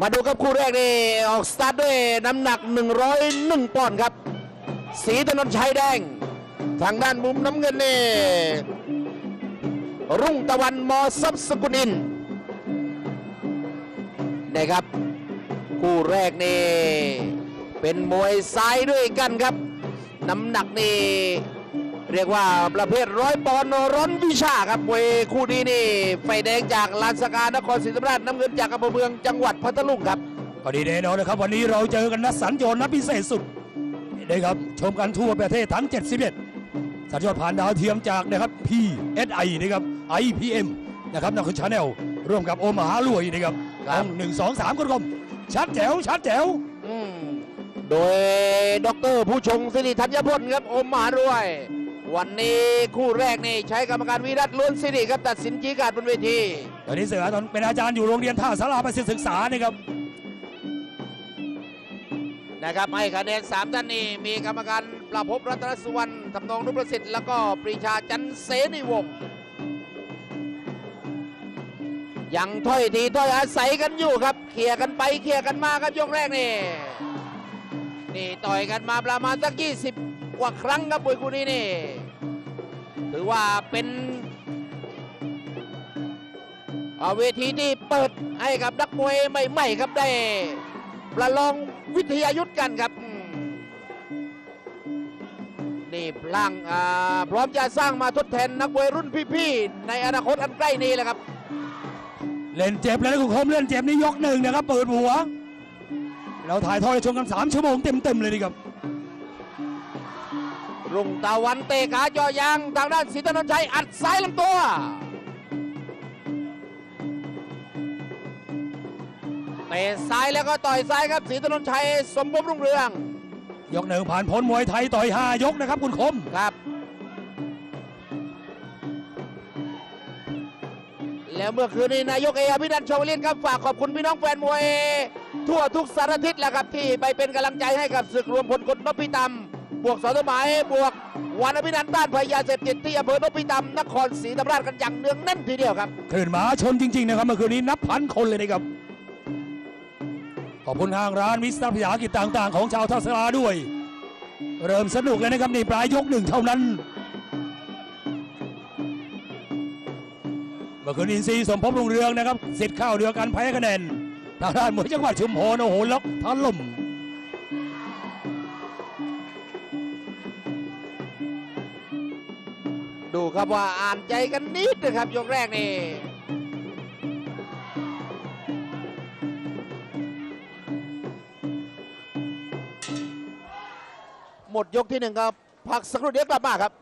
มาดูครับคู่แรกนี่ออกสตาร์ทด้วยน้ำหนัก 101ปอนด์ครับ สีถนนชัยแดง ทางด้านมุมน้ำเงินนี่รุ่งตะวันมอซับสกุลินนะครับ คู่แรกนี่เป็นมวยซ้ายด้วยกันครับ น้ำหนักนี่ เรียกว่าประเภทร้อยปอนด์ร้อนวิชาครับมวยคู่นี้นี่ไฟแดงจากลานสกานครศรีธรรมราชน้ำเงินจากอำเภอเมืองจังหวัดพัทลุงครับก็ดีแน่นอนนะครับวันนี้เราเจอกันนัดสัญจรนัดพิเศษสุดนะครับชมกันทั่วประเทศทั้ง 71 สัญจรผ่านดาวเทียมจากนะครับ PSI นะครับ IPM นะครับนักชาแนลร่วมกับโอมหารวยนะครับครับต้องหนึ่งสองสามคนกลมชัดแจ๋วชัดแจ๋วอืมโดยดอกเตอรผู้ชงสิริธัญพลครับอมมหารวย วันนี้คู่แรกนี่ใช้กรรมการวิรัตล้วนสิริครับตัดสินชี้ขาดบนเวทีตอนนี้เสือตอนเป็นอาจารย์อยู่โรงเรียนท่าสาราประสิทธิศึกษานะครับนะครับให้คะแนนสามท่านนี้มีกรรมการประพบรัตนสุวรรณทำนองนุประสิทธิ์แล้วก็ปรีชาจันทร์เสนีวงศ์ยังถ้อยทีถ้อยอาศัยกันอยู่ครับเคลียร์กันไปเคลียร์กันมาครับยกแรกนี่นี่ต่อยกันมาประมาณสักยี่สิบกว่าครั้งครับมวยคู่นี้นี่ถือ ว่าเป็นเวทีที่เปิดให้กับนักมวยใหม่ๆครับได้ประลองวิทยายุทธกันครับนี่พลังพร้อมจะสร้างมาทดแทนนักมวยรุ่นพี่ๆในอนาคตอันใกล้นี้แหละครับ เล่นเจ็บแล้วนะคุณคมเล่นเจ็บนี่ยกหนึ่งนะครับเปิดหัวเราถ่ายทอดชมกัน 3 ชั่วโมงเต็มๆเลยนี่ครับ รุ่งตะวันเตะขาเจอยางทางด้านศรีธนนชัยอัดซ้ายลำตัว เตะซ้ายแล้วก็ต่อยซ้ายครับศรีธนนชัยสมภพรุ่งเรือง ยกหนึ่งผ่านพ้นมวยไทยต่อย5ยกนะครับคุณคมครับ แล้วเมื่อคืนนี้นายกเออภินันท์ชวลินครับฝากขอบคุณพี่น้องแฟนมวย ทั่วทุกสารทิศแหละครับที่ไปเป็นกำลังใจให้กับศึกรวมพลคนนพิตำ บวกสอตหมายบวกวันอภินันท์ต้านภัยาเสพติดที่อำเภอนพิตำนครศรีธรรมราชกันอย่างเนืองแน่นทีเดียวครับคลื่นหมาชนจริงๆนะครับเมื่อคืนนี้นับพันคนเลยนะครับขอบคุณทางร้านมิสเตอร์พยากิจต่าง ๆ ของชาวทัศราด้วย เริ่มสนุกเลยนะครับนี่ปลายยกหนึ่งเท่านั้นเมื่อคืนอินซีสมภพรุงเรืองนะครับสิทธิ์ข้าวเดียวกันแพ้คะแนนทางด้านมวยจังหวัดชุมพรโอ้โหล็อกทันลม ดูครับว่าอ่านใจกันนิดนะครับยกแรกนี่หมดยกที่หนึ่งครับ พักสักครู่เดียวกลับมาครับ